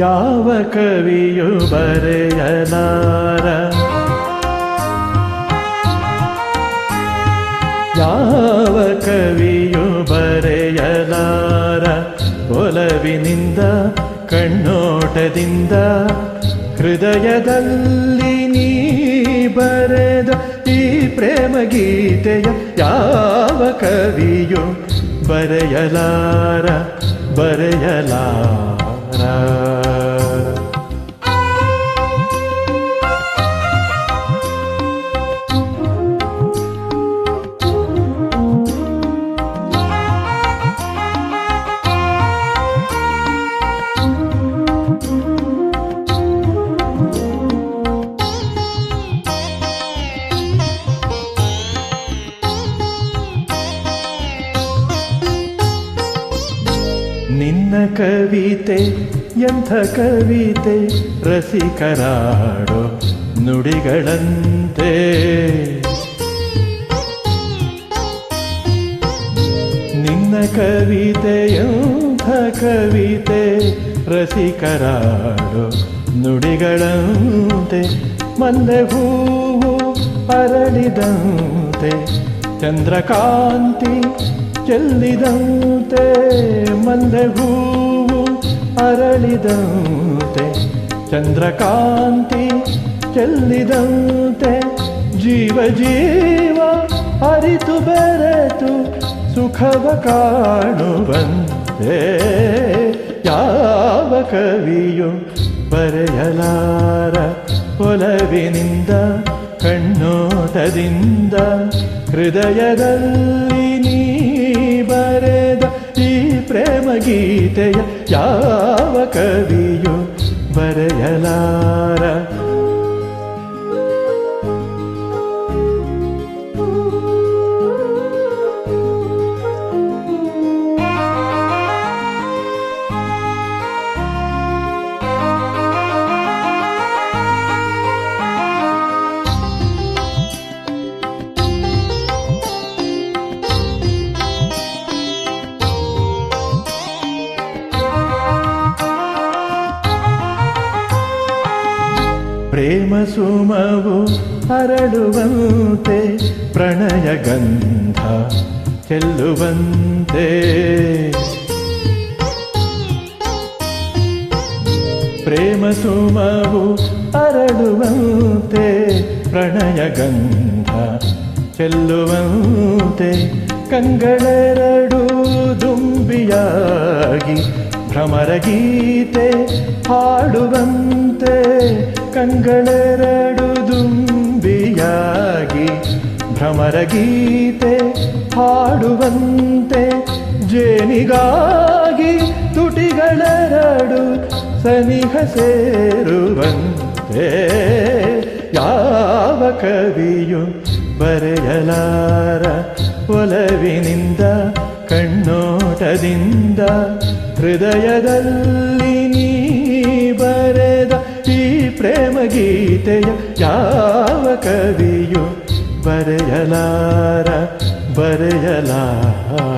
ಯಾವ ಕವಿಯು ಬರೆಯಲಾರ ಯಾವ ಕವಿಯು ಬರೆಯಲಾರ ಒಲವಿನಿಂದ, ಕಣ್ಣೋಟದಿಂದ, ಹೃದಯದಲ್ಲಿ ನೀ ಬರೆದ ಈ ಪ್ರೇಮ ಗೀತೆಯ ಯಾವ ಕವಿಯು ಬರೆಯಲಾರ? ಬರೆಯಲಾರ? ಕವಿತೆ ಎಂಥ ಕವಿತೆ ರಸಿಕರಾಡೋ ನುಡಿಗಳಂತೆ. ನಿನ್ನ ಕವಿತೆ ಎಂಥ ಕವಿತೆ ರಸಿಕರಾಡೋ ನುಡಿಗಳಂತೆ. ಮಲ್ಲೆ ಹೂವು ಅರಳಿದಂತೆ ಚಂದ್ರಕಾಂತಿ ಚೆಲ್ಲಿದಂತೆ ಮಲ್ಲೆ ಹೂವು ಅರಳಿದಂತೆ. ಚಂದ್ರಕಾಂತಿ ಚೆಲ್ಲಿದಂತೆ ಜೀವ ಜೀವ ಅರಿತು ಬೆರೆತು ಸುಖವ ಕಾಣುವಂತೆ. ಯಾವ ಕವಿಯು ಬರೆಯಲಾರ ಒಲವಿನಿಂದ, ಕಣ್ಣೋಟದಿಂದ ಹೃದಯದಲ್ಲಿ ನೀ ಬರೆದ ಈ ಪ್ರೇಮ ಗೀತೆಯ ಯಾವ ಕವಿಯು ಬರೆಯಲಾರ? ಪ್ರೇಮ ಸುಮವು ಹರಡುವಂತೆ, ಪ್ರಣಯ ಗಂಧ ಚೆಲ್ಲುವಂತೆ. ಪ್ರೇಮ ಸುಮವು ಹರಡುವಂತೆ, ಪ್ರಣಯ ಗಂಧ ಚೆಲ್ಲುವಂತೆ. ಕಂಗಳೆರಡು ದುಂಬಿಯಾಗಿ ಭ್ರಮರ ಗೀತೆ ಹಾಡುವಂತೆ. ಕಂಗಳೆರಡು ದುಂಬಿಯಾಗಿ ಭ್ರಮರ ಗೀತೆ ಹಾಡುವಂತೆ ಜೇನಿಗಾಗಿ ತುಟಿಗಳೆರಡು ಸನಿಹ ಸೇರುವಂತೆ ಯಾವ ಕವಿಯು ಬರೆಯಲಾರ ಒಲವಿನಿಂದ ಕಣ್ಣೋಟದಿಂದ ಹೃದಯದಲ್ಲಿ ಈ ಪ್ರೇಮ ಗೀತೆಯ ಯಾವ ಕವಿಯು ಬರೆಯಲಾರ ಬರೆಯಲಾರ